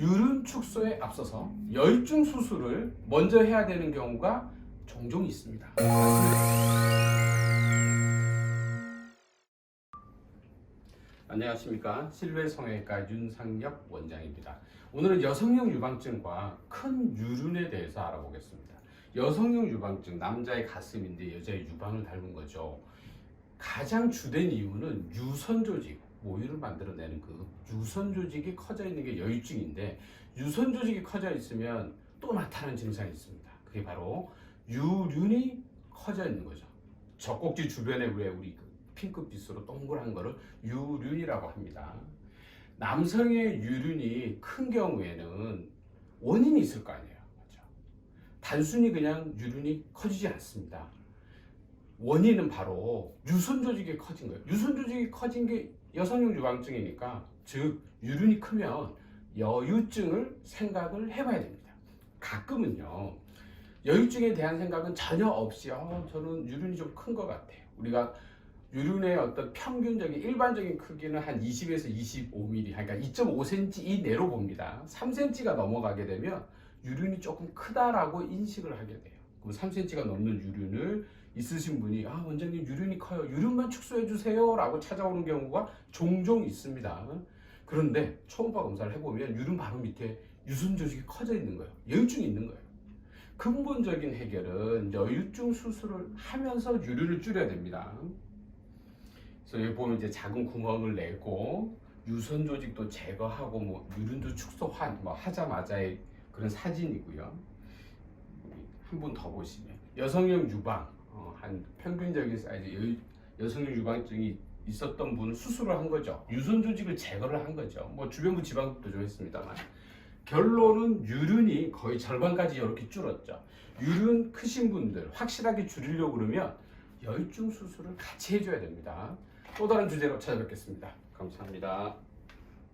유륜 축소에 앞서서 열중 수술을 먼저 해야 되는 경우가 종종 있습니다. 안녕하십니까 실외 성형외과 윤상엽 원장입니다. 오늘은 여성용 유방증과 큰 유륜에 대해서 알아보겠습니다. 여성용 유방증 남자의 가슴인데 여자의 유방을 닮은 거죠. 가장 주된 이유는 유선 조직 모유를 만들어내는 그 유선 조직이 커져 있는 게 여유증인데 유선 조직이 커져 있으면 또 나타나는 증상이 있습니다. 그게 바로 유륜이 커져 있는 거죠. 젖꼭지 주변에 왜 우리 그 핑크빛으로 동그란 거를 유륜이라고 합니다. 남성의 유륜이 큰 경우에는 원인이 있을 거 아니에요. 그렇죠? 단순히 그냥 유륜이 커지지 않습니다. 원인은 바로 유선 조직이 커진 거예요. 유선 조직이 커진 게 여성용 유방증이니까 즉 유륜이 크면 여유증을 생각을 해봐야 됩니다. 가끔은요 여유증에 대한 생각은 전혀 없이 어, 저는 유륜이 좀 큰 것 같아요. 우리가 유륜의 어떤 평균적인 일반적인 크기는 한 20에서 25mm, 그러니까 2.5cm 이내로 봅니다. 3cm가 넘어가게 되면 유륜이 조금 크다라고 인식을 하게 돼요. 그럼 3cm가 넘는 유륜을 있으신 분이 아 원장님 유륜이 커요. 유륜만 축소해 주세요 라고 찾아오는 경우가 종종 있습니다. 그런데 초음파 검사를 해보면 유륜 바로 밑에 유선 조직이 커져 있는 거예요. 여유증이 있는 거예요. 근본적인 해결은 여유증 수술을 하면서 유륜을 줄여야 됩니다. 그래서 여기 보면 이제 작은 구멍을 내고 유선 조직도 제거하고 뭐 유륜도 축소한 뭐 하자마자의 그런 사진이고요. 한분더 보시면 여성용 유방 어, 한 평균적인 사이즈 여, 여성용 유방증이 있었던 분은 수술을 한 거죠. 유선 조직을 제거를 한 거죠. 뭐 주변부 지방도 좀 했습니다만 결론은 유륜이 거의 절반까지 이렇게 줄었죠. 유륜 크신 분들 확실하게 줄이려고 그러면 열중 수술을 같이 해줘야 됩니다. 또 다른 주제로 찾아뵙겠습니다. 감사합니다.